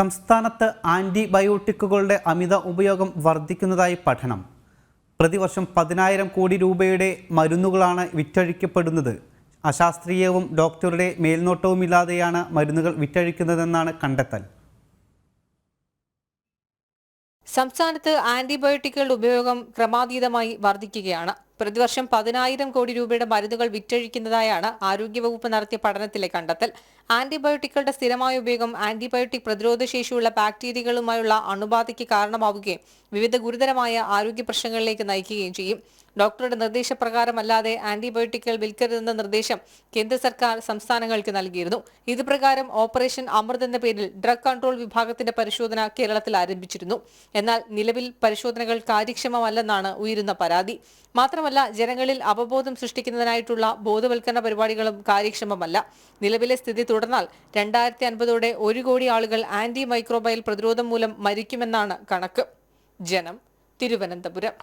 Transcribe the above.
സംസ്ഥാനത്ത് ആന്റിബയോട്ടിക്കുകളുടെ അമിത ഉപയോഗം വർദ്ധിക്കുന്നതായി പഠനം. പ്രതിവർഷം പതിനായിരം കോടി രൂപയുടെ മരുന്നുകളാണ് വിറ്റഴിക്കപ്പെടുന്നത്. അശാസ്ത്രീയവും ഡോക്ടറുടെ മേൽനോട്ടവുമില്ലാതെയാണ് മരുന്നുകൾ വിറ്റഴിക്കുന്നതെന്നാണ് കണ്ടെത്തൽ. സംസ്ഥാനത്ത് ആന്റിബയോട്ടിക്കുകളുടെ ഉപയോഗം ക്രമാതീതമായി വർദ്ധിക്കുകയാണ്. പ്രതിവർഷം പതിനായിരം കോടി രൂപയുടെ മരുന്നുകൾ വിറ്റഴിക്കുന്നതായാണ് ആരോഗ്യവകുപ്പ് നടത്തിയ പഠനത്തിലെ കണ്ടെത്തൽ. ആന്റിബയോട്ടിക്കുകളുടെ സ്ഥിരമായ ഉപയോഗം ആന്റിബയോട്ടിക് പ്രതിരോധശേഷിയുള്ള ബാക്ടീരിയകളുമായുള്ള അണുബാധയ്ക്ക് കാരണമാവുകയും വിവിധ ഗുരുതരമായ ആരോഗ്യ പ്രശ്നങ്ങളിലേക്ക് നയിക്കുകയും ചെയ്യും. ഡോക്ടറുടെ നിർദ്ദേശപ്രകാരമല്ലാതെ ആന്റിബയോട്ടിക്കുകൾ വിൽക്കരുതെന്ന നിർദ്ദേശം കേന്ദ്ര സർക്കാർ സംസ്ഥാനങ്ങൾക്ക് നൽകിയിരുന്നു. ഇതുപ്രകാരം ഓപ്പറേഷൻ അമൃത് എന്ന പേരിൽ ഡ്രഗ് കൺട്രോൾ വിഭാഗത്തിന്റെ പരിശോധന കേരളത്തിൽ ആരംഭിച്ചിരുന്നു. എന്നാൽ നിലവിൽ പരിശോധനകൾ കാര്യക്ഷമമല്ലെന്നാണ് ഉയരുന്ന പരാതി. മാത്രമല്ല ജനങ്ങളിൽ അവബോധം സൃഷ്ടിക്കുന്നതിനായിട്ടുള്ള ബോധവൽക്കരണ പരിപാടികളും കാര്യക്ഷമമല്ല. നിലവിലെ സ്ഥിതി തുടർന്നാൽ രണ്ടായിരത്തി അൻപതോടെ ഒരു കോടി ആളുകൾ ആന്റി മൈക്രോബയൽ പ്രതിരോധം മൂലം മരിക്കുമെന്നാണ് കണക്ക്. ജനം തിരുവനന്തപുരം.